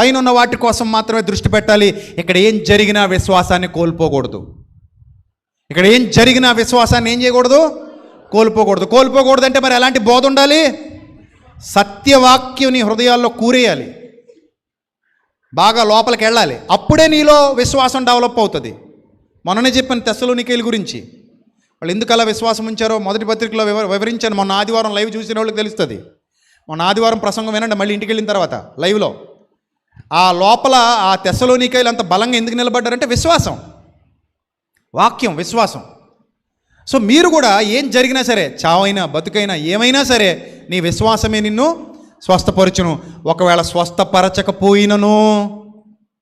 పైన ఉన్న వాటి కోసం మాత్రమే దృష్టి పెట్టాలి. ఇక్కడ ఏం జరిగినా విశ్వాసాన్ని కోల్పోకూడదు. ఇక్కడ ఏం జరిగినా విశ్వాసాన్ని ఏం చేయకూడదు? కోల్పోకూడదు. కోల్పోకూడదు అంటే మరి ఎలాంటి బోధ ఉండాలి? సత్యవాక్యం నీ హృదయాల్లో కూరేయాలి. బాగా లోపలికి వెళ్ళాలి. అప్పుడే నీలో విశ్వాసం డెవలప్ అవుతుంది. మొన్ననే చెప్పిన తెస్సలోనికేయుల గురించి. వాళ్ళు ఎందుకు అలా విశ్వాసం ఉంచారో మొదటి పత్రికలో వివ వివరించాను. మొన్న ఆదివారం లైవ్ చూసిన వాళ్ళకి తెలుస్తుంది. మొన్న ఆదివారం ప్రసంగం వినండి మళ్ళీ ఇంటికి వెళ్ళిన తర్వాత లైవ్లో. ఆ లోపల ఆ తెసలోనికాయలు అంత బలంగా ఎందుకు నిలబడ్డారంటే విశ్వాసం. వాక్యం విశ్వాసం. సో మీరు కూడా ఏం జరిగినా సరే చావైనా బతుకైనా ఏమైనా సరే నీ విశ్వాసమే నిన్ను స్వస్థపరచును. ఒకవేళ స్వస్థపరచకపోయినను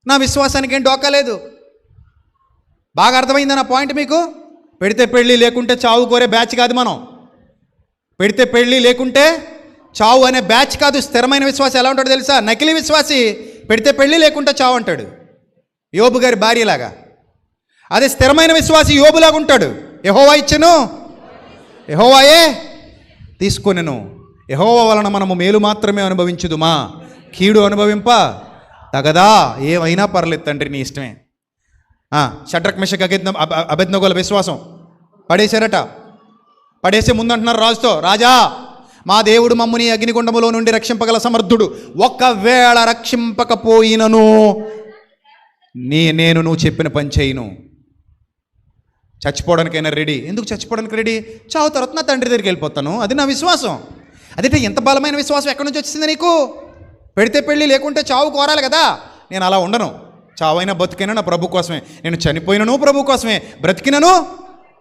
నా విశ్వాసానికి ఏం డోకలేదు బాగా అర్థమైందా నా పాయింట్ మీకు? పెడితే పెళ్ళి లేకుంటే చావు కోరే బ్యాచ్ కాదు మనం. పెడితే పెళ్ళి లేకుంటే చావు అనే బ్యాచ్ కాదు స్థిరమైన విశ్వాసి ఎలా ఉంటాడో తెలుసా? నకిలీ విశ్వాసి పెడితే పెళ్ళి లేకుండా చావు అంటాడు. యోబు గారి భార్యలాగా. అదే స్థిరమైన విశ్వాసి యోబులాగా ఉంటాడు. ఎహోవా ఇచ్చను ఎహోవాయే తీసుకొనెను. ఎహోవా వలన మనము మేలు మాత్రమే అనుభవించుదుమా? కీడు అనుభవింప? తగదా? ఏమైనా పర్లేదు తండ్రి నీ ఇష్టమే. షట్రక్ మిషక్ అభిజ్ఞ అభిజ్ఞగోల విశ్వాసం. పడేశారట. పడేసే ముందంటున్నారు రాజుతో రాజా మా దేవుడు మమ్ముని అగ్నిగుండములో నుండి రక్షింపగల సమర్థుడు. ఒకవేళ రక్షింపకపోయినను నీ నేను నువ్వు చెప్పిన పని చేయను. చచ్చిపోవడానికైనా రెడీ. ఎందుకు చచ్చిపోవడానికి రెడీ? చావు తర్వాత నా తండ్రి దగ్గరికి వెళ్ళిపోతాను. అది నా విశ్వాసం. అదే ఎంత బలమైన విశ్వాసం ఎక్కడి నుంచి వచ్చింది నీకు? పెడితే పెళ్ళి లేకుంటే చావు కోరాలి కదా. నేను అలా ఉండను. చావైనా బతికైనా నా ప్రభు కోసమే? నేను చనిపోయినను ప్రభు కోసమే. బ్రతికినను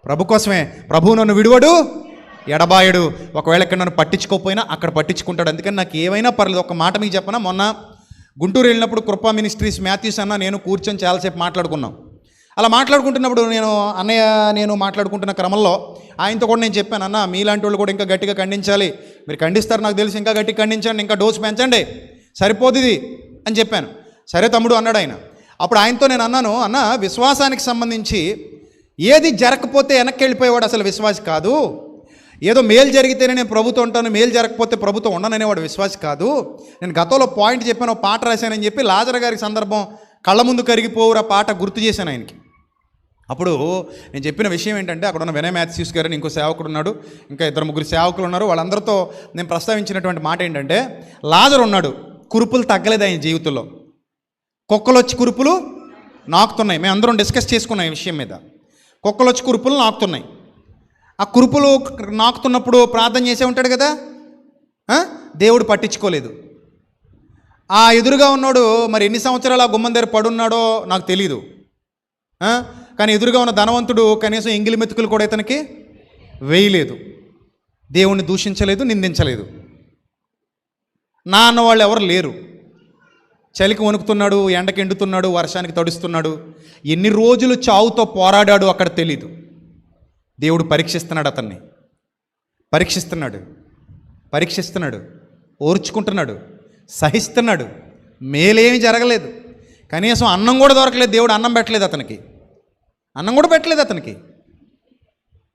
ప్రభు కోసమే. ప్రభువు నన్ను విడువడు. ఎడబాయడు. ఒకవేళ ఇక్కడ నన్ను పట్టించుకోకపోయినా అక్కడ పట్టించుకుంటాడు. అందుకని నాకు ఏమైనా పర్లేదు. ఒక మాట మీకు చెప్పనా? మొన్న గుంటూరు వెళ్ళినప్పుడు కృపా మినిస్ట్రీస్ మాథ్యూస్ అన్న నేను కూర్చొని చాలాసేపు మాట్లాడుకున్నాం. అలా మాట్లాడుకుంటున్నప్పుడు నేను అన్నయ్య నేను మాట్లాడుకుంటున్న క్రమంలో ఆయనతో కూడా నేను చెప్పాను అన్న మీలాంటి వాళ్ళు కూడా ఇంకా గట్టిగా ఖండించాలి. మీరు ఖండిస్తారు నాకు తెలిసి ఇంకా గట్టిగా ఖండించండి ఇంకా డోసు పెంచండి. సరిపోదు ఇది అని చెప్పాను. సరే తమ్ముడు అన్నాడు ఆయన. అప్పుడు ఆయనతో నేను అన్నాను అన్న విశ్వాసానికి సంబంధించి ఏది జరగకపోతే వెనక్కి వెళ్ళిపోయేవాడు అసలు విశ్వాసి కాదు. ఏదో మేలు జరిగితేనే నేను ప్రభుత్వం ఉంటాను మేలు జరగకపోతే ప్రభుత్వం ఉండననేవాడు విశ్వాసి కాదు. నేను గతంలో పాయింట్ చెప్పాను ఒక పాట రాశానని చెప్పి లాజర్ గారి సందర్భం కళ్ళ ముందు కరిగిపోవురా పాట గుర్తు చేశాను ఆయనకి. అప్పుడు నేను చెప్పిన విషయం ఏంటంటే అక్కడ ఉన్న వినయ్ మ్యాథ్యూస్ గారు ఇంకో సేవకుడు ఉన్నాడు ఇంకా ఇద్దరు ముగ్గురు సేవకులు ఉన్నారు. వాళ్ళందరితో నేను ప్రస్తావించినటువంటి మాట ఏంటంటే లాజర్ ఉన్నాడు కురుపులు తగ్గలేదు ఆయన జీవితంలో. కుక్కలు వచ్చి కురుపులు నాకుతున్నాయి. మేము అందరం డిస్కస్ చేసుకున్నాం ఈ విషయం మీద. కుక్కలు వచ్చి కురుపులు నాకుతున్నాయి. ఆ కురుపులు నాకుతున్నప్పుడు ప్రార్థన చేసే ఉంటాడు కదా? దేవుడు పట్టించుకోలేదు. ఆ ఎదురుగా ఉన్నాడు మరి ఎన్ని సంవత్సరాలు ఆ గుమ్మం దగ్గర పడున్నాడో నాకు తెలియదు కానీ ఎదురుగా ఉన్న ధనవంతుడు కనీసం ఎంగిలి మెతుకులు కూడా ఇతనికి వేయలేదు. దేవుణ్ణి దూషించలేదు నిందించలేదు. నా అన్న వాళ్ళు ఎవరు లేరు. చలికి వణుకుతున్నాడు ఎండకి ఎండుతున్నాడు వర్షానికి తడుస్తున్నాడు. ఎన్ని రోజులు చావుతో పోరాడాడు అక్కడ తెలీదు. దేవుడు పరీక్షిస్తున్నాడు అతన్ని. పరీక్షిస్తున్నాడు. పరీక్షిస్తున్నాడు. ఓర్చుకుంటున్నాడు. సహిస్తున్నాడు. మేలేమి జరగలేదు. కనీసం అన్నం కూడా దొరకలేదు. దేవుడు అన్నం పెట్టలేదు అతనికి. అన్నం కూడా పెట్టలేదు అతనికి.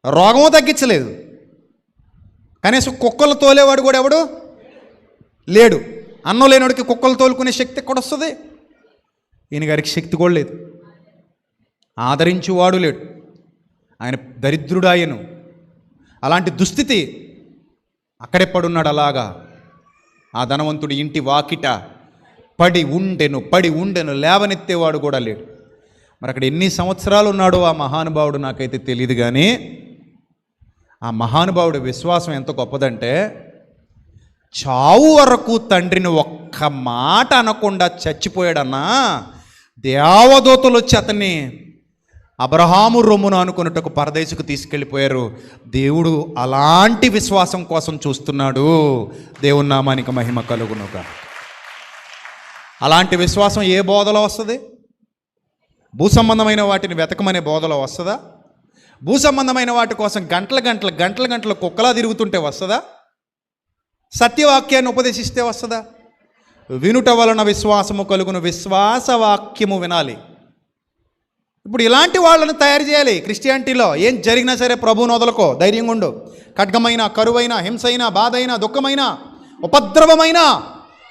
రోగము తగ్గించలేదు. కనీసం కుక్కలు తోలేవాడు కూడా ఎవడు? లేడు. అన్నం లేనివాడికి కుక్కలు తోలుకునే శక్తి ఎక్కడ వస్తుంది? ఈయన గారికి శక్తి కూడా లేదు. ఆదరించువాడు లేడు. ఆయన దరిద్రుడాయను. అలాంటి దుస్థితి అక్కడే పడున్నాడు అలాగా. ఆ ధనవంతుడి ఇంటి వాకిట పడి ఉండెను పడి ఉండెను లేవనెత్తేవాడు కూడా లేడు. మరి అక్కడ ఎన్ని సంవత్సరాలు ఉన్నాడో ఆ మహానుభావుడు నాకైతే తెలియదు కానీ ఆ మహానుభావుడి విశ్వాసం ఎంత గొప్పదంటే చావు వరకు తండ్రిని ఒక్క మాట అనకుండా చచ్చిపోయాడన్నా దేవదూతలు వచ్చి అతన్ని అబ్రహాము రొమ్మును అనుకున్నట్టుకు పరదేశకు తీసుకెళ్ళిపోయారు. దేవుడు అలాంటి విశ్వాసం కోసం చూస్తున్నాడు. దేవుని నామానికి మహిమ కలుగునుగా. అలాంటి విశ్వాసం ఏ బోధలో వస్తుంది? భూ సంబంధమైన వాటిని వెతకమనే బోధలో వస్తుందా? భూ సంబంధమైన వాటి కోసం గంటల గంటల గంటల గంటల కుక్కలా తిరుగుతుంటే వస్తుందా? సత్యవాక్యాన్ని ఉపదేశిస్తే వస్తుందా? వినుట వలన విశ్వాసము కలుగును. విశ్వాసవాక్యము వినాలి. ఇప్పుడు ఇలాంటి వాళ్ళని తయారు చేయాలి. క్రిస్టియానిటీలో ఏం జరిగినా సరే ప్రభువును వదలకో ధైర్యంగా ఉండు. ఖడ్గమైన కరువైన హింసైన బాధైన దుఃఖమైన ఉపద్రవమైన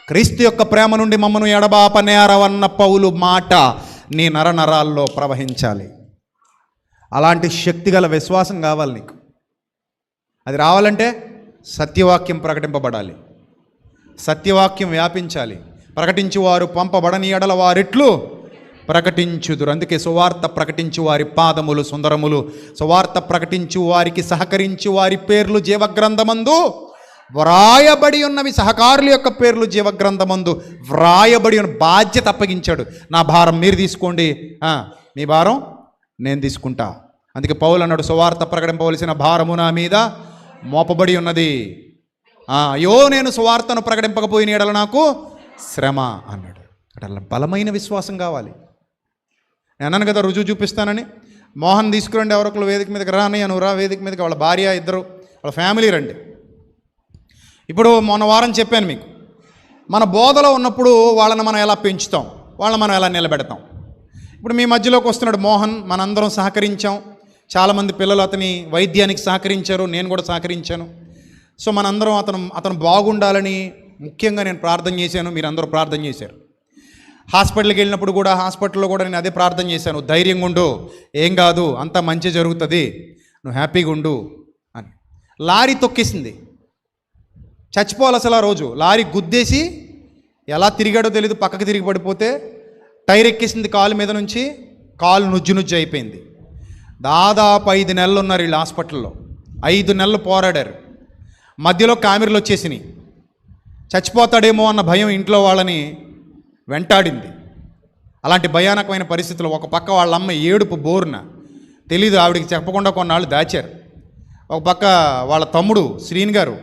క్రీస్తు యొక్క ప్రేమ నుండి మమ్మను ఎడబాపనేరవన్న పౌలు మాట నీ నరనరాల్లో ప్రవహించాలి. అలాంటి శక్తి గల విశ్వాసం కావాలి నీకు. అది రావాలంటే సత్యవాక్యం ప్రకటింపబడాలి. సత్యవాక్యం వ్యాపించాలి. ప్రకటించి వారు పంపబడని ఎడల వారిట్లు ప్రకటించుదురు. అందుకే సువార్త ప్రకటించు వారి పాదములు సుందరములు. సువార్త ప్రకటించు వారికి సహకరించు వారి పేర్లు జీవగ్రంథమందు. వ్రాయబడి ఉన్నవి సహకారుల యొక్క పేర్లు జీవగ్రంథమందు. వ్రాయబడి ఉన్న బాధ్యత అప్పగించాడు. నా భారం మీరు తీసుకోండి. మీ భారం నేను తీసుకుంటా. అందుకే పౌలు అన్నాడు సువార్త ప్రకటింపవలసిన భారము నా మీద మోపబడి ఉన్నది. అయ్యో నేను సువార్తను ప్రకటింపకపోయిన ఎడల నాకు శ్రమ అన్నాడు. అట్లా బలమైన విశ్వాసం కావాలి. నేను అన్నాను కదా రుజువు చూపిస్తానని. మోహన్ తీసుకురండి ఎవరొకరు వేదిక మీదకి రా అన్నయ్య రా వేదిక మీదకి వాళ్ళ భార్య ఇద్దరు వాళ్ళ ఫ్యామిలీ రండి. ఇప్పుడు మొన్న వారం చెప్పాను మీకు. మన బోధలో ఉన్నప్పుడు వాళ్ళని మనం ఎలా పెంచుతాం? వాళ్ళని మనం ఎలా నిలబెడతాం? ఇప్పుడు మీ మధ్యలోకి వస్తున్నాడు మోహన్ మనందరం సహకరించాం. చాలామంది పిల్లలు అతని వైద్యానికి సహకరించారు నేను కూడా సహకరించాను. సో మనందరం అతను అతను బాగుండాలని ముఖ్యంగా నేను ప్రార్థన చేశాను మీరు అందరూ ప్రార్థన చేశారు. హాస్పిటల్కి వెళ్ళినప్పుడు కూడా హాస్పిటల్లో కూడా నేను అదే ప్రార్థన చేశాను. ధైర్యంగా ఉండు. ఏం కాదు అంత మంచి జరుగుతుంది. నువ్వు హ్యాపీగా ఉండు. అని. లారీ తొక్కేసింది. చచ్చిపోవాలి అసలు ఆ రోజు. లారీ గుద్దేసి ఎలా తిరిగాడో తెలియదు పక్కకి తిరిగి పడిపోతే టైర్ ఎక్కేసింది కాలు మీద నుంచి. కాలు నుజ్జు నుజ్జు అయిపోయింది. దాదాపు ఐదు నెలలు ఉన్నారు వీళ్ళు హాస్పిటల్లో. ఐదు నెలలు పోరాడారు. మధ్యలో కామెరలు వచ్చేసినాయి. చచ్చిపోతాడేమో అన్న భయం ఇంట్లో వాళ్ళని వెంటాడింది. అలాంటి భయానకమైన పరిస్థితులు ఒక పక్క వాళ్ళ అమ్మ ఏడుపు బోరున తెలీదు ఆవిడికి చెప్పకుండా కొన్నాళ్ళు దాచారు. ఒక పక్క వాళ్ళ తమ్ముడు శ్రీని గారు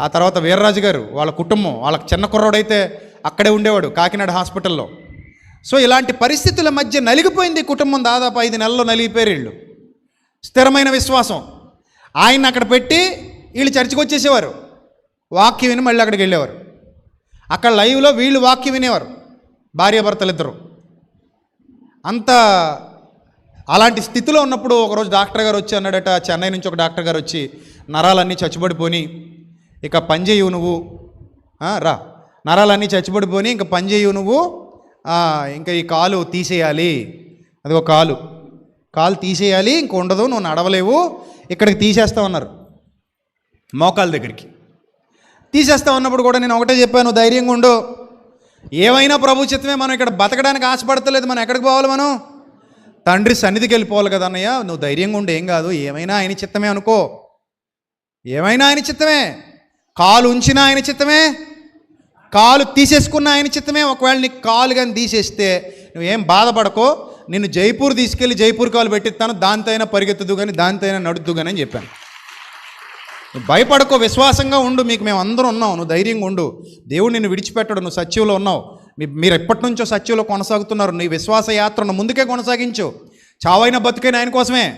ఆ తర్వాత వీర్రాజు గారు వాళ్ళ కుటుంబం వాళ్ళ చిన్న కుర్రోడైతే అక్కడే ఉండేవాడు కాకినాడ హాస్పిటల్లో. సో ఇలాంటి పరిస్థితుల మధ్య నలిగిపోయింది కుటుంబం దాదాపు ఐదు నెలల్లో నలిగిపోయారు వీళ్ళు. స్థిరమైన విశ్వాసం. ఆయన అక్కడ పెట్టి వీళ్ళు చర్చకు వచ్చేసేవారు వాక్యం విని మళ్ళీ అక్కడికి వెళ్ళేవారు. అక్కడ లైవ్లో వీళ్ళు వాక్యం వినేవారు. భార్యాభర్తలు ఇద్దరు అంత అలాంటి స్థితిలో ఉన్నప్పుడు ఒకరోజు డాక్టర్ గారు వచ్చి అన్నాడట చెన్నై నుంచి ఒక డాక్టర్ గారు వచ్చి నరాలన్నీ చచ్చిపడిపోని ఇక పని చేయవు నువ్వు. రా. నరాలన్నీ చచ్చిపడిపోయి ఇంకా పని చేయవు నువ్వు. ఇంకా ఈ కాలు తీసేయాలి. అది ఒక కాలు. కాలు తీసేయాలి ఇంక ఉండదు నువ్వు నడవలేవు. ఇక్కడికి తీసేస్తామన్నారు. మోకాల దగ్గరికి. తీసేస్తా ఉన్నప్పుడు కూడా నేను ఒకటే చెప్పాను ధైర్యంగా ఉండు. ఏమైనా ప్రభు చిత్తమే మనం ఇక్కడ బతకడానికి ఆశపడతలేదు మనం ఎక్కడికి పోవాలి మనం? తండ్రి సన్నిధికి వెళ్ళిపోవాలి కదా అన్నయ్య నువ్వు ధైర్యంగా ఉండు ఏం కాదు ఏమైనా ఆయన చిత్తమే అనుకో. ఏమైనా ఆయన చిత్తమే? కాలు ఉంచినా ఆయన చిత్తమే? కాలు తీసేసుకున్న ఆయన చిత్తమే? ఒకవేళ నీకు కాలు కానీ తీసేస్తే నువ్వేం బాధపడకో నిన్ను జైపూర్ తీసుకెళ్ళి జైపూర్ కాలు పెట్టిస్తాను దాంతైనా అయినా పరిగెత్తుదు కానీ దానితో అయినా నడుద్దు కానీ అని చెప్పాను. నువ్వు భయపడకో విశ్వాసంగా ఉండు మీకు మేము అందరం ఉన్నాం నువ్వు ధైర్యంగా ఉండు. దేవుడు నిన్ను విడిచిపెట్టడు నువ్వు సత్యంలో ఉన్నావు. మీ మీరు ఎప్పటి నుంచో సత్యంలో కొనసాగుతున్నారు. నీ విశ్వాస యాత్రను ముందుకే కొనసాగించు. చావైన బతుకైన ఆయన కోసమే.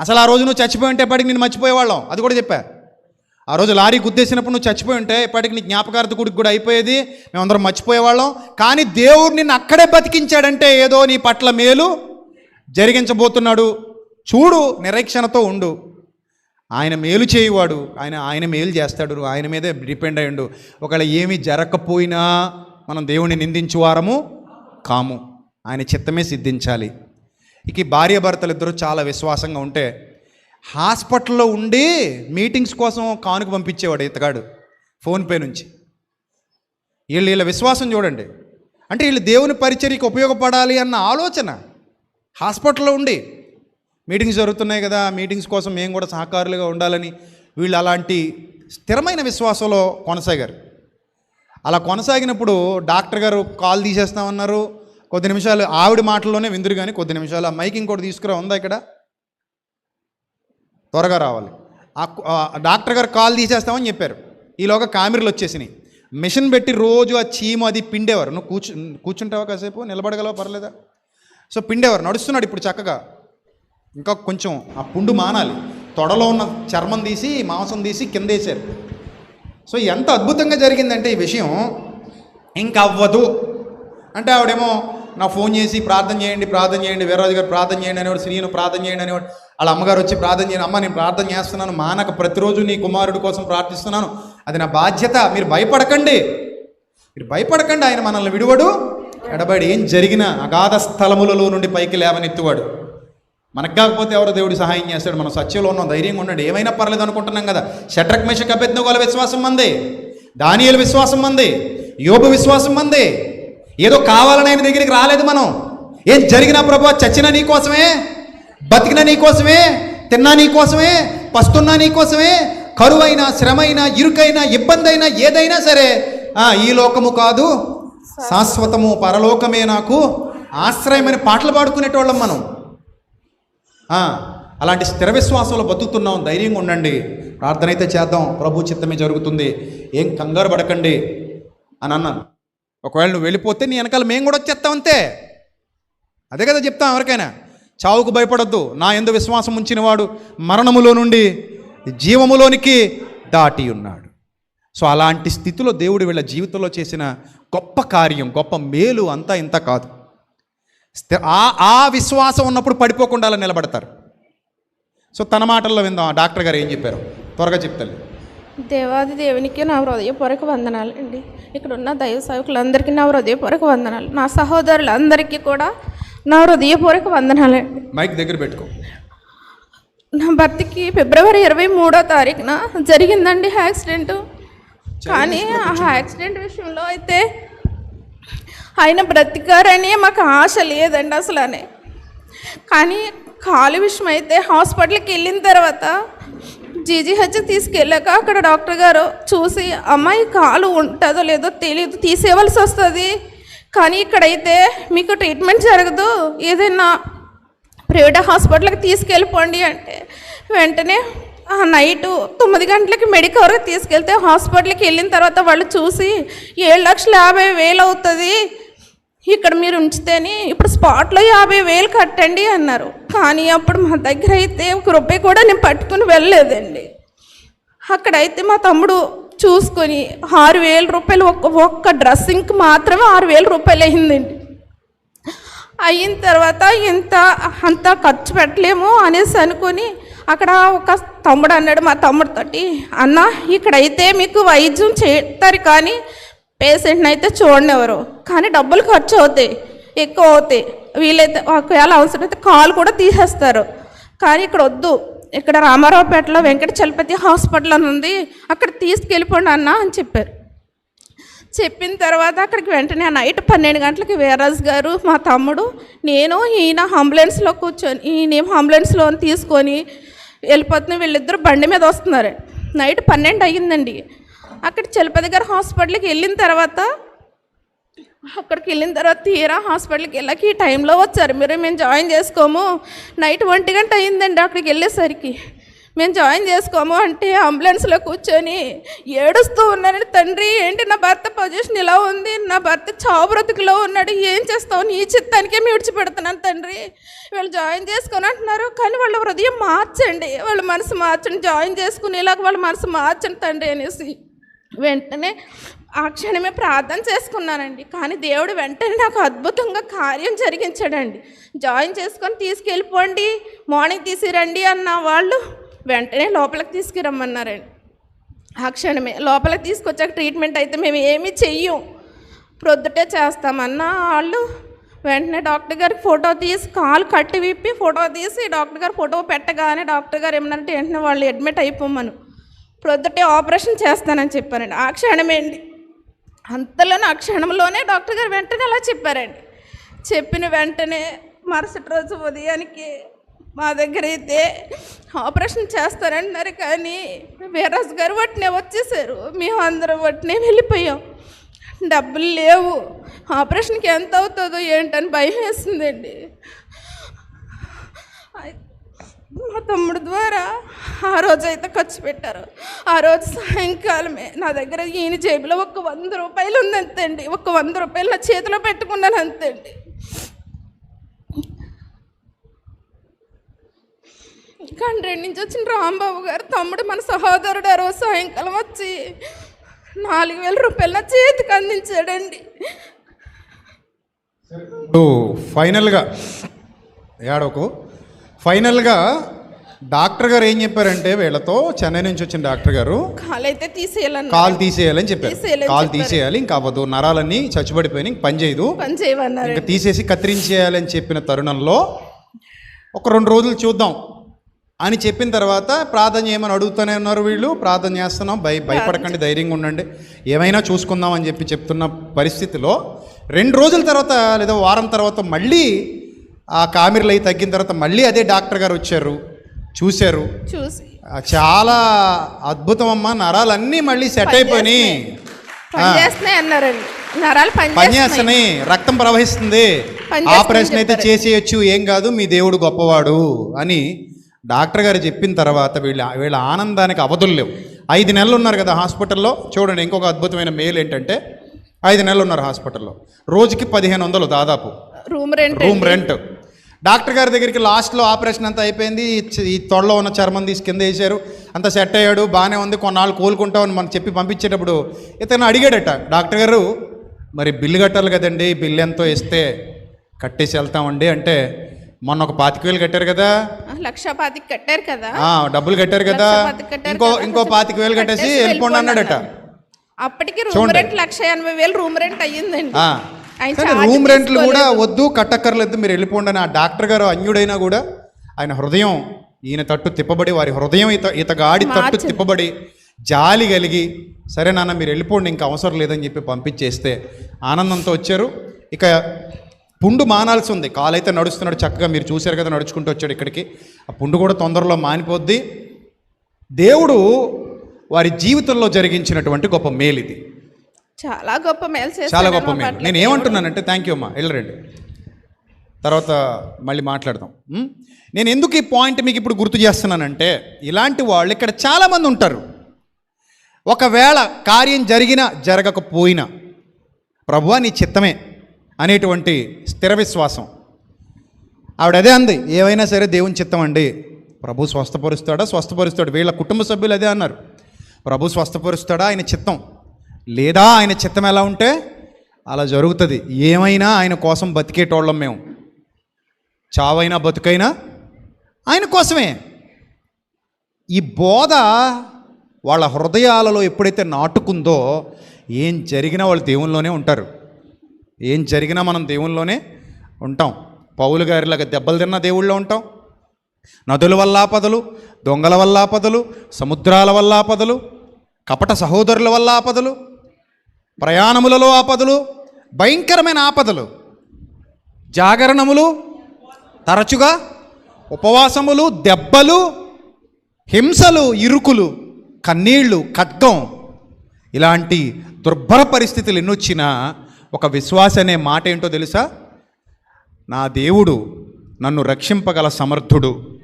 అసలు ఆ రోజు నువ్వు చచ్చిపోయి ఉంటే ఎప్పటికి నేను మర్చిపోయేవాళ్ళం? అది కూడా చెప్పా. ఆ రోజు లారీ గుద్దేసినప్పుడు నువ్వు చచ్చిపోయి ఉంటే ఇప్పటికి నీ జ్ఞాపకార్థ గుడికి కూడా అయిపోయేది. మేమందరం మర్చిపోయేవాళ్ళం. కానీ దేవుడు నిన్ను అక్కడే బతికించాడంటే ఏదో నీ పట్ల మేలు జరిగించబోతున్నాడు. చూడు నిరీక్షణతో ఉండు. ఆయన మేలు చేయువాడు ఆయన ఆయన మేలు చేస్తాడు ఆయన మీదే డిపెండ్ అయ్యండు. ఒకవేళ ఏమీ జరగకపోయినా మనం దేవుణ్ణి నిందించువారము కాము. ఆయన చిత్తమే సిద్ధించాలి. ఇక భార్య భార్యాభర్తలు ఇద్దరు చాలా విశ్వాసంగా ఉంటే హాస్పిటల్లో ఉండి మీటింగ్స్ కోసం కానుక పంపించేవాడు ఇతగాడు ఫోన్పే నుంచి. వీళ్ళు వీళ్ళ విశ్వాసం చూడండి. అంటే వీళ్ళు దేవుని పరిచర్యకి ఉపయోగపడాలి అన్న ఆలోచన హాస్పిటల్లో ఉండి మీటింగ్స్ జరుగుతున్నాయి కదా మీటింగ్స్ కోసం మేము కూడా సహకారులుగా ఉండాలని వీళ్ళు అలాంటి స్థిరమైన విశ్వాసంలో కొనసాగారు. అలా కొనసాగినప్పుడు డాక్టర్ గారు కాల్ తీసేస్తామన్నారు. కొద్ది నిమిషాలు ఆవిడ మాటల్లోనే విందురు కానీ కొద్ది నిమిషాలు. ఆ మైక్ ఇంకోటి తీసుకురా ఉందా ఇక్కడ? త్వరగా రావాలి. ఆ డాక్టర్ గారు కాల్ తీసేస్తామని చెప్పారు. ఈలోగా కామెరలు వచ్చేసినాయి. మిషన్ పెట్టి రోజు ఆ చీము అది పిండేవారు. నువ్వు కూర్చు కూర్చుంటావా కాసేపు? నిలబడగలవా? పర్లేదా? సో పిండేవారు నడుస్తున్నాడు ఇప్పుడు చక్కగా. ఇంకా కొంచెం ఆ పుండు మానాలి. తొడలో ఉన్న చర్మం తీసి మాంసం తీసి కింద వేసారు సో ఎంత అద్భుతంగా జరిగిందంటే ఈ విషయం ఇంక అవ్వదు అంటే ఆవిడేమో నా ఫోన్ చేసి ప్రార్థన చేయండి ప్రార్థన చేయండి వీరరాజు గారు ప్రార్థన చేయండి అనేవాడు శ్రీను ప్రార్థన చేయండి అనేవాడు వాళ్ళ అమ్మగారు వచ్చి ప్రార్థన చేయండి అమ్మ నేను ప్రార్థన చేస్తున్నాను మానక ప్రతిరోజు నీ కుమారుడి కోసం ప్రార్థిస్తున్నాను. అది నా బాధ్యత మీరు భయపడకండి. మీరు భయపడకండి ఆయన మనల్ని విడువడు. ఎడబడి ఏం జరిగినా అగాధ స్థలములలో నుండి పైకి లేవనెత్తువాడు. మనకు కాకపోతే ఎవరో దేవుడు సహాయం చేస్తాడు. మనం సత్యంలో ఉన్నాం ధైర్యంగా ఉండండి. ఏమైనా పర్లేదు అనుకుంటున్నాం కదా. షట్రక్ మేషక్ అభ్యర్థి విశ్వాసం మందే. దానియలు విశ్వాసం మందే. యోబు విశ్వాసం మందే. ఏదో కావాలని ఆయన దగ్గరికి రాలేదు మనం. ఏం జరిగినా ప్రభు చచ్చిన నీ కోసమే నీకోసమే నీ కోసమే తిన్నా నీ కోసమే పస్తున్నా నీ కోసమే కరువైనా శ్రమైనా ఇరుకైనా ఇబ్బంది అయినా ఏదైనా సరే ఆ, ఈ లోకము కాదు శాశ్వతము పరలోకమే నాకు ఆశ్రయమని పాటలు పాడుకునేటోళ్ళం మనం. అలాంటి స్థిర విశ్వాసంలో బతుకుతున్నాం ధైర్యంగా ఉండండి. ప్రార్థన అయితే చేద్దాం. ప్రభు చిత్తమే జరుగుతుంది. ఏం కంగారు పడకండి అని అన్నాను. ఒకవేళ నువ్వు వెళ్ళిపోతే నీ వెనకాల మేము కూడా వచ్చేస్తాం అంతే. అదే కదా చెప్తాం ఎవరికైనా. చావుకు భయపడొద్దు. నా ఎందు విశ్వాసం ఉంచినవాడు మరణములో నుండి జీవములోనికి దాటి ఉన్నాడు. సో అలాంటి స్థితిలో దేవుడు వీళ్ళ జీవితంలో చేసిన గొప్ప కార్యం గొప్ప మేలు అంతా ఇంత కాదు. ఆ ఆ విశ్వాసం ఉన్నప్పుడు పడిపోకుండా అలా నిలబడతారు. సో తన మాటల్లో విందాం. డాక్టర్ గారు ఏం చెప్పారు? త్వరగా చెప్తాను దేవాది దేవునికి నా హృదయపూర్వక వందనాలు అండి ఇక్కడ ఉన్న దైవ సేవకులందరికీ నా హృదయపూర్వక వందనాలు. నా సహోదరులందరికీ కూడా నా హృదయపూర్వక వందనాలు అండి మైక్ దగ్గర పెట్టుకో. నా భర్తకి ఫిబ్రవరి ఇరవై మూడో తారీఖున జరిగిందండి యాక్సిడెంట్. కానీ ఆ యాక్సిడెంట్ విషయంలో అయితే ఆయన బ్రతికారని మాకు ఆశ లేదండి అసలనే. కానీ కాలు విషయం అయితే హాస్పిటల్కి వెళ్ళిన తర్వాత జీజీహెచ్ తీసుకెళ్ళాక అక్కడ డాక్టర్ గారు చూసి అమ్మాయి కాలు ఉంటుందో లేదో తెలియదు తీసేయవలసి వస్తుంది. కానీ ఇక్కడైతే మీకు ట్రీట్మెంట్ జరగదు. ఏదైనా ప్రైవేట్ హాస్పిటల్కి తీసుకెళ్ళిపోండి అంటే వెంటనే ఆ నైట్ తొమ్మిది గంటలకి మెడికవర్కి తీసుకెళ్తే హాస్పిటల్కి వెళ్ళిన తర్వాత వాళ్ళు చూసి ఏడు లక్షల యాభై వేలు అవుతుంది. ఇక్కడ మీరు ఉంచితేనే ఇప్పుడు స్పాట్లో యాభై వేలు కట్టండి అన్నారు. కానీ అప్పుడు మా దగ్గర అయితే ఒక రూపాయి కూడా నేను పట్టుకుని వెళ్ళలేదండి. అక్కడైతే మా తమ్ముడు చూసుకొని ఆరు వేల రూపాయలు ఒక్క ఒక్క డ్రెస్సింగ్కి మాత్రమే ఆరు వేల రూపాయలు అయిందండి. అయిన తర్వాత ఇంత అంత ఖర్చు పెట్టలేము అనేసి అనుకొని అక్కడ ఒక తమ్ముడు అన్నాడు మా తమ్ముడితోటి అన్న ఇక్కడైతే మీకు వైద్యం చేస్తారు కానీ పేషెంట్ని అయితే చూడనివ్వరు కానీ డబ్బులు ఖర్చు అవుతాయి. ఎక్కువ అవుతాయి. వీలైతే ఒకవేళ అవసరమైతే కాలు కూడా తీసేస్తారు. కానీ ఇక్కడ వద్దు. ఇక్కడ రామారావుపేటలో వెంకట చలపతి హాస్పిటల్ అని ఉంది. అక్కడ తీసుకెళ్ళిపోండి అన్న అని చెప్పారు. చెప్పిన తర్వాత అక్కడికి వెంటనే నైట్ పన్నెండు గంటలకి వీరాజ్ గారు మా తమ్ముడు నేను ఈయన అంబులెన్స్లో కూర్చొని ఈయన అంబులెన్స్లో తీసుకొని వెళ్ళిపోతున్న వీళ్ళిద్దరు బండి మీద వస్తున్నారు. నైట్ పన్నెండు అయ్యిందండి. అక్కడ చలపతి గారు హాస్పిటల్కి వెళ్ళిన తర్వాత అక్కడికి వెళ్ళిన తర్వాత తీరా హాస్పిటల్కి వెళ్ళాక ఈ టైంలో వచ్చారు. మీరు మేము జాయిన్ చేసుకోము. నైట్ ఒంటి గంట అయిందండి అక్కడికి వెళ్ళేసరికి. మేము జాయిన్ చేసుకోము అంటే అంబులెన్స్లో కూర్చొని ఏడుస్తూ ఉన్నాను. తండ్రి ఏంటి నా భర్త పొజిషన్ ఇలా ఉంది? నా భర్త చావు బ్రతుకులో ఉన్నాడు. ఏం చేస్తావు? నీ చిత్తానికే మీ విడిచిపెడుతున్నాను తండ్రి. వీళ్ళు జాయిన్ చేసుకొని అంటున్నారు. కానీ వాళ్ళ హృదయం మార్చండి. వాళ్ళ మనసు మార్చండి. జాయిన్ చేసుకునేలాగా వాళ్ళ మనసు మార్చండి తండ్రి అనేసి. వెంటనే ఆ క్షణమే ప్రార్థన చేసుకున్నానండి. కానీ దేవుడు వెంటనే నాకు అద్భుతంగా కార్యం జరిగించాడండి. జాయిన్ చేసుకొని తీసుకెళ్ళిపోండి మార్నింగ్ తీసిరండి అన్న వాళ్ళు వెంటనే లోపలికి తీసుకురమ్మన్నారండి. ఆ క్షణమే లోపలికి తీసుకొచ్చాక ట్రీట్మెంట్ అయితే మేము ఏమీ చెయ్యం. ప్రొద్దుటే చేస్తామన్న వాళ్ళు వెంటనే డాక్టర్ గారికి ఫోటో తీసి కాలు కట్టి విప్పి ఫోటో తీసి డాక్టర్ గారు ఫోటో పెట్టగానే డాక్టర్ గారు ఏమన్నారంటే వెంటనే వాళ్ళు అడ్మిట్ అయిపోమను. ప్రొద్దుటే ఆపరేషన్ చేస్తానని చెప్పారండి. ఆ క్షణమేండి అంతలోనే ఆ క్షణంలోనే డాక్టర్ గారు వెంటనే అలా చెప్పారండి. చెప్పిన వెంటనే మరుసటి రోజు ఉదయానికి మా దగ్గర అయితే ఆపరేషన్ చేస్తారంటున్నారు కానీ వీరాజ్ గారు వాటినే వచ్చేసారు. మేము అందరం వాటినే వెళ్ళిపోయాం. డబ్బులు లేవు. ఆపరేషన్కి ఎంత అవుతుందో ఏంటని భయం వేస్తుందండి మా తమ్ముడు ద్వారా ఆ రోజు అయితే ఖర్చు పెట్టారు. ఆ రోజు సాయంకాలమే నా దగ్గర ఈయన జేబులో ఒక వంద రూపాయలు ఉంది అంతండి ఒక వంద రూపాయలు నా చేతిలో పెట్టుకున్నాను అంతండి కండ్రెడ్ నుంచి వచ్చిన రాంబాబు గారు తమ్ముడు మన సహోదరుడు ఆ రోజు సాయంకాలం వచ్చి నాలుగు వేల రూపాయలు నా చేతికి అందించాడండి. ఇప్పుడు ఫైనల్గా ఏడవకు. ఫైనల్గా డాక్టర్ గారు ఏం చెప్పారంటే వీళ్ళతో చెన్నై నుంచి వచ్చిన డాక్టర్ గారు కాలు అయితే తీసేయాలన్నారు. కాలు తీసేయాలని చెప్పారు. కాలు. తీసేయాలి ఇంకా అవ్వదు. నరాలన్నీ చచ్చిపడిపోయినాయి ఇంక పని చేయదు. పని చేయమన్నారు. ఇంకా తీసేసి కత్తిరించేయాలని చెప్పిన తరుణంలో ఒక రెండు రోజులు చూద్దాం అని చెప్పిన తర్వాత ప్రార్థన చేయమని అడుగుతూనే ఉన్నారు వీళ్ళు. ప్రార్థన చేస్తున్నాం. భయ భయపడకండి ధైర్యంగా ఉండండి. ఏమైనా చూసుకుందాం అని చెప్పి చెప్తున్న పరిస్థితిలో రెండు రోజుల తర్వాత లేదా వారం తర్వాత మళ్ళీ ఆ కామిర్లు అయి తగ్గిన తర్వాత మళ్ళీ అదే డాక్టర్ గారు వచ్చారు చూశారు. చూసి. చాలా అద్భుతం అమ్మా నరాలన్నీ మళ్ళీ సెట్ అన్నారండి. నరాలు పని పని చేస్తున్నాయి. చేస్తున్నాయి రక్తం ప్రవహిస్తుంది. ఆపరేషన్ అయితే. చేసేయచ్చు ఏం కాదు మీ దేవుడు గొప్పవాడు అని డాక్టర్ గారు చెప్పిన తర్వాత వీళ్ళ వీళ్ళ ఆనందానికి అవధులు లేవు. ఐదు నెలలు ఉన్నారు కదా హాస్పిటల్లో. చూడండి ఇంకొక అద్భుతమైన మేలు ఏంటంటే ఐదు నెలలు ఉన్నారు హాస్పిటల్లో. రోజుకి పదిహేను వందలు దాదాపు. Room rent room rent. Doctor గారి దగ్గరికి లాస్ట్లో ఆపరేషన్ అంతా అయిపోయింది. ఈ తొడలో ఉన్న చర్మం తీసి కింద వేసారు అంత సెట్ అయ్యాడు బాగానే ఉంది. కొన్నాళ్ళు కోలుకుంటామని మనం చెప్పి పంపించేటప్పుడు ఇతను అడిగాడట డాక్టర్ గారు మరి బిల్లు కట్టాలి కదండి బిల్లు ఎంతో ఇస్తే కట్టేసి వెళ్తామండి. అంటే మొన్న ఒక పాతిక వేలు కట్టారు కదా. లక్ష పాతికి కట్టారు కదా. డబ్బులు కట్టారు కదా. ఇంకో ఇంకో పాతిక వేలు కట్టేసి వెళ్ళిపోండి అన్నాడట. అప్పటికి రూమ్. రెంట్ లక్ష ఎనభై వేలు రూమ్ రెంట్ అయ్యిందండి. రూమ్ రెంట్లు కూడా. వద్దు కట్టక్కర్లేదు మీరు వెళ్ళిపోండి అని ఆ డాక్టర్ గారు అన్యుడైనా కూడా ఆయన హృదయం ఈయన తట్టు తిప్పబడి వారి హృదయం ఇత ఇతగాడి తట్టు. తిప్పబడి జాలి కలిగి సరే నాన్న మీరు వెళ్ళిపోండి ఇంకా అవసరం లేదని చెప్పి పంపించేస్తే ఆనందంతో వచ్చారు. ఇక పుండు మానాల్సి ఉంది. కాలైతే నడుస్తున్నాడు చక్కగా మీరు చూశారు కదా నడుచుకుంటూ వచ్చాడు ఇక్కడికి. ఆ పుండు కూడా తొందరలో మానిపోద్ది. దేవుడు వారి జీవితంలో జరిగించినటువంటి గొప్ప మేలు ఇది చాలా గొప్ప మేలు చాలా గొప్ప మేలు. నేను ఏమంటున్నానంటే థ్యాంక్ యూ అమ్మా. వెళ్ళరండి తర్వాత మళ్ళీ మాట్లాడదాం? నేను ఎందుకు ఈ పాయింట్ మీకు ఇప్పుడు గుర్తు చేస్తున్నానంటే ఇలాంటి వాళ్ళు ఇక్కడ చాలామంది ఉంటారు. ఒకవేళ కార్యం జరిగినా జరగకపోయినా ప్రభువా నీ చిత్తమే అనేటువంటి స్థిర విశ్వాసం. ఆవిడ అదే అంది ఏవైనా సరే దేవుని చిత్తం అండి. ప్రభు స్వస్థపరుస్తాడా? స్వస్థపరుస్తాడు. వీళ్ళ కుటుంబ సభ్యులు అదే అన్నారు. ప్రభు స్వస్థపరుస్తాడా? ఆయన చిత్తం. లేదా ఆయన చిత్తం ఎలా ఉంటే అలా జరుగుతుంది. ఏమైనా ఆయన కోసం బతికేటోళ్ళం మేము. చావైనా బతుకైనా ఆయన కోసమే. ఈ బోధ వాళ్ళ హృదయాలలో ఎప్పుడైతే నాటుకుందో ఏం జరిగినా వాళ్ళు దేవుల్లోనే ఉంటారు. ఏం జరిగినా మనం దేవుల్లోనే ఉంటాం. పౌలు గారిలాగా దెబ్బలు తిన్న దేవుళ్ళో ఉంటాం. నదుల వల్ల ఆపదలు దొంగల వల్ల ఆపదలు సముద్రాల వల్ల ఆపదలు కపట సహోదరుల వల్ల ఆపదలు ప్రయాణములలో ఆపదలు భయంకరమైన ఆపదలు జాగరణములు తరచుగా ఉపవాసములు దెబ్బలు హింసలు ఇరుకులు కన్నీళ్ళు ఖడ్గం ఇలాంటి దుర్భర పరిస్థితులు ఎన్నొచ్చినా ఒక విశ్వాస అనే మాట ఏంటో తెలుసా? నా దేవుడు నన్ను రక్షింపగల సమర్థుడు.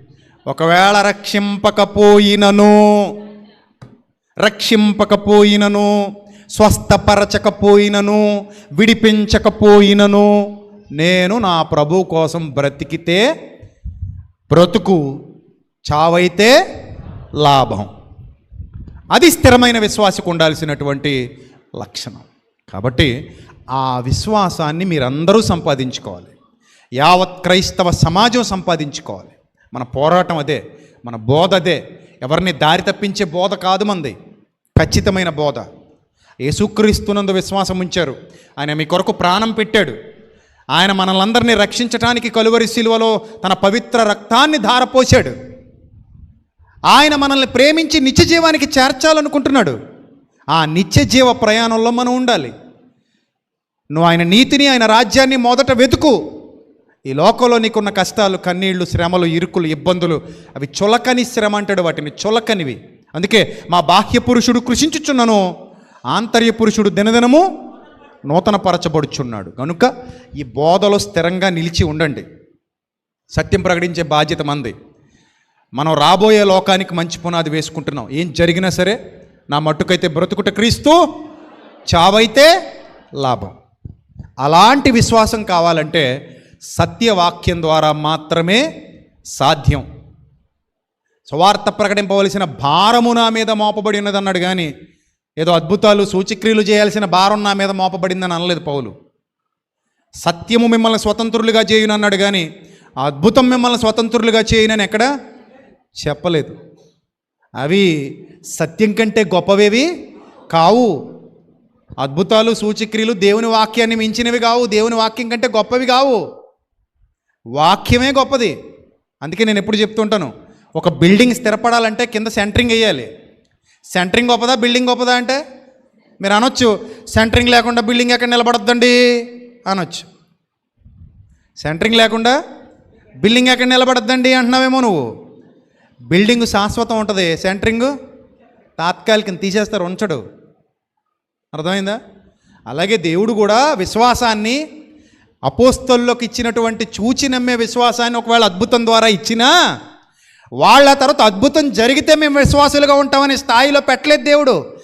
ఒకవేళ రక్షింపకపోయినను రక్షింపకపోయినను స్వస్థపరచకపోయినను విడిపించకపోయినను నేను నా ప్రభు కోసం బ్రతికితే బ్రతుకు చావైతే లాభం. అది స్థిరమైన విశ్వాసకు ఉండాల్సినటువంటి లక్షణం. కాబట్టి ఆ విశ్వాసాన్ని మీరందరూ సంపాదించుకోవాలి. యావత్ క్రైస్తవ సమాజం సంపాదించుకోవాలి. మన పోరాటం అదే మన బోధ అదే. ఎవరిని దారి తప్పించే బోధ కాదు మంది. ఖచ్చితమైన బోధ. యేసుక్రీస్తునందు విశ్వాసం ఉంచారు ఆయన మీ కొరకు ప్రాణం పెట్టాడు. ఆయన మనలందరినీ రక్షించటానికి కలువరి శిలువలో తన పవిత్ర రక్తాన్ని ధారపోశాడు. ఆయన మనల్ని ప్రేమించి నిత్య జీవానికి చేర్చాలనుకుంటున్నాడు. ఆ నిత్య జీవ ప్రయాణంలో మనం ఉండాలి. నువ్వు ఆయన నీతిని ఆయన రాజ్యాన్ని మొదట వెతుకు. ఈ లోకంలో నీకున్న కష్టాలు కన్నీళ్ళు శ్రమలు ఇరుకులు ఇబ్బందులు అవి చులకని శ్రమ అంటాడు వాటిని చులకనివి. అందుకే మా బాహ్య పురుషుడు కృషించుచున్నను. ఆంతర్య పురుషుడు దినదినము నూతనపరచబడుచున్నాడు. కనుక ఈ బోధలో స్థిరంగా నిలిచి ఉండండి. సత్యం ప్రకటించే బాధ్యత మంది. మనం రాబోయే లోకానికి మంచి పునాది వేసుకుంటున్నాం. ఏం జరిగినా సరే నా మట్టుకైతే బ్రతుకుట క్రీస్తు చావైతే లాభం. అలాంటి విశ్వాసం కావాలంటే సత్యవాక్యం ద్వారా మాత్రమే సాధ్యం. స్వార్థ ప్రకటింపవలసిన భారము నా మీద మోపబడి ఉన్నది అన్నాడు కానీ ఏదో అద్భుతాలు సూచిక్రియలు చేయాల్సిన భారం నా మీద మోపబడిందని అనలేదు పౌలు. సత్యము మిమ్మల్ని స్వతంత్రులుగా చేయును అన్నాడు కానీ అద్భుతం మిమ్మల్ని స్వతంత్రులుగా చేయనని ఎక్కడ చెప్పలేదు. అవి సత్యం కంటే గొప్పవేవి కావు. అద్భుతాలు సూచిక్రియలు దేవుని వాక్యాన్ని మించినవి కావు దేవుని వాక్యం కంటే గొప్పవి కావు. వాక్యమే గొప్పది. అందుకే నేను ఎప్పుడు చెప్తుంటాను ఒక బిల్డింగ్ స్థిరపడాలంటే కింద సెంటరింగ్ వేయాలి. సెంటరింగ్ గొప్పదా బిల్డింగ్ గొప్పదా అంటే? మీరు అనొచ్చు. సెంటరింగ్ లేకుండా బిల్డింగ్ ఎక్కడ నిలబడద్దండి? అనొచ్చు. సెంటరింగ్ లేకుండా బిల్డింగ్ ఎక్కడ నిలబడద్దండి అంటున్నావేమో నువ్వు. బిల్డింగ్ శాశ్వతం ఉంటుంది. సెంటరింగ్ తాత్కాలికం తీసేస్తారు ఉంచడు. అర్థమైందా? అలాగే దేవుడు కూడా విశ్వాసాన్ని అపోస్తల్లోకి ఇచ్చినటువంటి చూచి నమ్మే విశ్వాసాన్ని ఒకవేళ అద్భుతం ద్వారా ఇచ్చినా వాళ్ళ తర్వాత అద్భుతం జరిగితే మేము విశ్వాసులుగా ఉంటామనే స్థాయిలో పెట్టలేదు దేవుడు.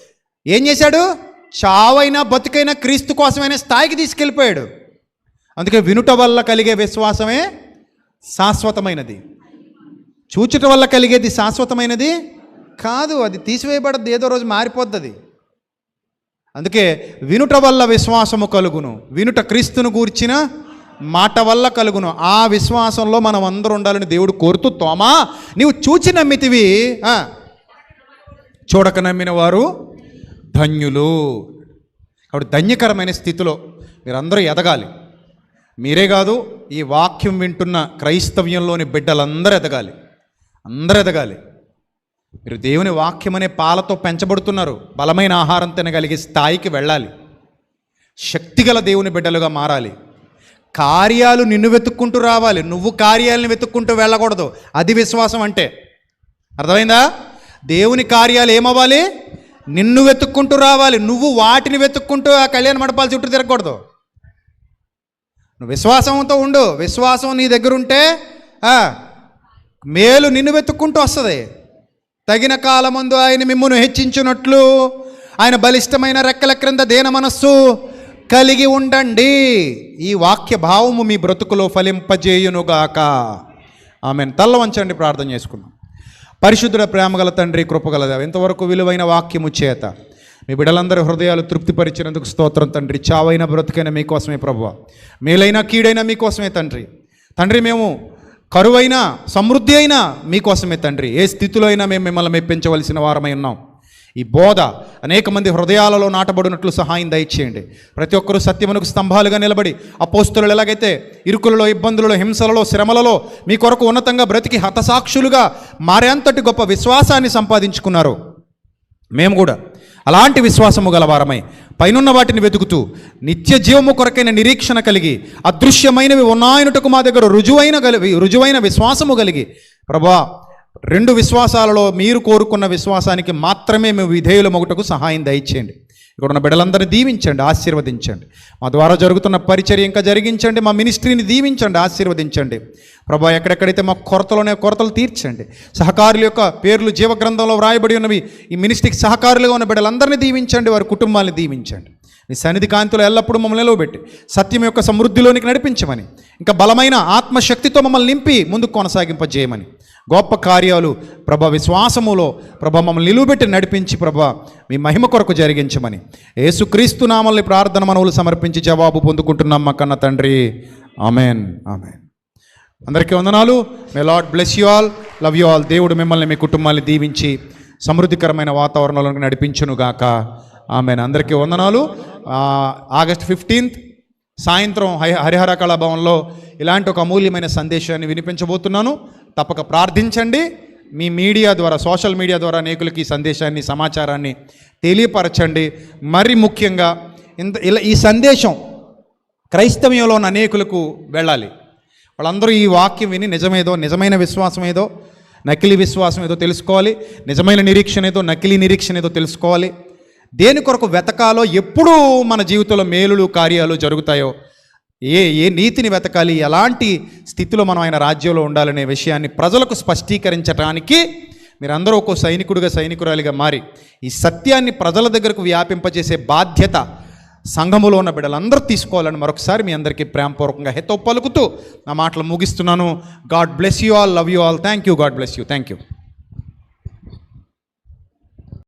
ఏం చేశాడు? చావైనా బతుకైనా క్రీస్తు కోసమైన స్థాయికి తీసుకెళ్ళిపోయాడు. అందుకే వినుట వల్ల కలిగే విశ్వాసమే శాశ్వతమైనది. చూచుట వల్ల కలిగేది శాశ్వతమైనది కాదు అది తీసివేయబడద్దు ఏదో రోజు మారిపోద్ది అది అందుకే వినుట వల్ల విశ్వాసము కలుగును. వినుట క్రీస్తును గూర్చిన మాట వల్ల కలుగును. ఆ విశ్వాసంలో మనం అందరూ ఉండాలని దేవుడు కోరుతూ తోమా నీవు చూచి నమ్మితివి. చూడక నమ్మిన వారు ధన్యులు. కాబట్టి ధన్యకరమైన స్థితిలో మీరందరూ ఎదగాలి. మీరే కాదు ఈ వాక్యం వింటున్న క్రైస్తవ్యంలోని బిడ్డలందరూ ఎదగాలి. అందరూ ఎదగాలి. మీరు దేవుని వాక్యం అనే పాలతో పెంచబడుతున్నారు. బలమైన ఆహారం తినగలిగే స్థాయికి వెళ్ళాలి. శక్తిగల దేవుని బిడ్డలుగా మారాలి. కార్యాలు నిన్ను వెతుక్కుంటూ రావాలి. నువ్వు కార్యాలను వెతుక్కుంటూ వెళ్ళకూడదు. అది విశ్వాసం అంటే. అర్థమైందా? దేవుని కార్యాలు ఏమవ్వాలి? నిన్ను వెతుక్కుంటూ రావాలి. నువ్వు వాటిని వెతుక్కుంటూ ఆ కళ్యాణ మండపాల చుట్టూ తిరగకూడదు. నువ్వు విశ్వాసంతో ఉండు. విశ్వాసం నీ దగ్గర ఉంటే మేలు నిన్ను వెతుక్కుంటూ వస్తుంది. తగిన కాలమందు ఆయన మిమ్మల్ని హెచ్చించినట్లు ఆయన బలిష్టమైన రెక్కల క్రింద దేన మనస్సు కలిగి ఉండండి. ఈ వాక్య భావము మీ బ్రతుకులో ఫలింపజేయునుగాక. ఆమెను. తల్ల వంచండి ప్రార్థన చేసుకున్నాం పరిశుద్ధుల ప్రేమగల తండ్రి కృపగల ఇంతవరకు విలువైన వాక్యము చేత మీ బిడ్డలందరి హృదయాలు తృప్తిపరిచినందుకు స్తోత్రం తండ్రి. చావైన బ్రతుకైన మీకోసమే ప్రభు మేలైన కీడైన మీకోసమే తండ్రి. తండ్రి మేము కరువైన సమృద్ధి అయినా మీకోసమే తండ్రి. ఏ స్థితిలో అయినా మేము మిమ్మల్ని మెప్పించవలసిన వారమై ఉన్నాం. ఈ బోధ అనేక మంది హృదయాలలో నాటబడినట్లు సహాయం దయచేయండి. ప్రతి ఒక్కరూ సత్యమునకు స్తంభాలుగా నిలబడి అపోస్తులు ఎలాగైతే ఇరుకులలో ఇబ్బందులలో హింసలలో శ్రమలలో మీ కొరకు ఉన్నతంగా బ్రతికి హతసాక్షులుగా మారేంతటి గొప్ప విశ్వాసాన్ని సంపాదించుకున్నారు. మేము కూడా అలాంటి విశ్వాసము గలవారమై పైనున్న వాటిని వెతుకుతూ నిత్య జీవము కొరకైన నిరీక్షణ కలిగి అదృశ్యమైనవి ఉన్నాయనుటకు మా దగ్గర రుజువైన గలి రుజువైన విశ్వాసము కలిగి ప్రభా రెండు విశ్వాసాలలో మీరు కోరుకున్న విశ్వాసానికి మాత్రమే మేము విధేయుల మొగుటకు సహాయం దయచేయండి. ఇక్కడ ఉన్న బిడ్డలందరినీ దీవించండి ఆశీర్వదించండి. మా ద్వారా జరుగుతున్న పరిచర్య ఇంకా జరిగించండి మా మినిస్ట్రీని దీవించండి ఆశీర్వదించండి. ప్రభా ఎక్కడెక్కడైతే మా కొరతలోనే కొరతలు తీర్చండి సహకారుల యొక్క పేర్లు జీవగ్రంథంలో వ్రాయబడి ఉన్నవి ఈ మినిస్ట్రీకి సహకారులుగా ఉన్న బిడ్డలందరినీ దీవించండి వారి కుటుంబాన్ని దీవించండి. మీ సన్నిధి కాంతిలో ఎల్లప్పుడూ మమ్మల్ని నిలవబెట్టి సత్యం యొక్క సమృద్ధిలోనికి నడిపించమని ఇంకా బలమైన ఆత్మశక్తితో మమ్మల్ని నింపి ముందుకు కొనసాగింపజేయమని. గొప్ప కార్యాలు ప్రభ విశ్వాసములో ప్రభ మమ్మల్ని నిలువబెట్టి నడిపించి ప్రభ మీ మహిమ కొరకు జరిగించమని. యేసుక్రీస్తు నామల్ని ప్రార్థన మనవులు సమర్పించి జవాబు పొందుకుంటున్నాం మా కన్న తండ్రి. ఆమెన్. ఆమెన్. అందరికీ వందనాలు. May Lord bless you all. Love you all. దేవుడు మిమ్మల్ని మీ కుటుంబాన్ని దీవించి సమృద్ధికరమైన వాతావరణంలోకి నడిపించునుగాక గాక. ఆమెన్. అందరికీ వందనాలు. ఆగస్ట్ ఫిఫ్టీన్త్ సాయంత్రం హరిహర కళాభవన్లో ఇలాంటి ఒక అమూల్యమైన సందేశాన్ని వినిపించబోతున్నాను. తప్పక ప్రార్థించండి. మీ మీడియా ద్వారా సోషల్ మీడియా ద్వారా అనేకులకి ఈ సందేశాన్ని సమాచారాన్ని తెలియపరచండి. మరి ముఖ్యంగా ఇంత ఇలా ఈ సందేశం క్రైస్తవ్యంలో ఉన్న అనేకులకు వెళ్ళాలి. వాళ్ళందరూ ఈ వాక్యం విని నిజమేదో నిజమైన విశ్వాసం ఏదో నకిలీ విశ్వాసం ఏదో తెలుసుకోవాలి. నిజమైన నిరీక్షణ ఏదో నకిలీ నిరీక్షణ ఏదో తెలుసుకోవాలి. దేని కొరకు వెతకాలో ఎప్పుడూ మన జీవితంలో మేలులు కార్యాలు జరుగుతాయో ఏ ఏ నీతిని వెతకాలి? ఎలాంటి స్థితిలో మనం ఆయన రాజ్యంలో ఉండాలనే విషయాన్ని ప్రజలకు స్పష్టీకరించడానికి మీరందరూ ఒక సైనికుడిగా సైనికురాలిగా మారి ఈ సత్యాన్ని ప్రజల దగ్గరకు వ్యాపింపజేసే బాధ్యత సంఘములో ఉన్న బిడ్డలందరూ తీసుకోవాలని మరొకసారి మీ అందరికీ ప్రేమపూర్వకంగా హెతో పలుకుతూ నా మాటలు ముగిస్తున్నాను. God bless you all love you all. Thank you God bless you. Thank you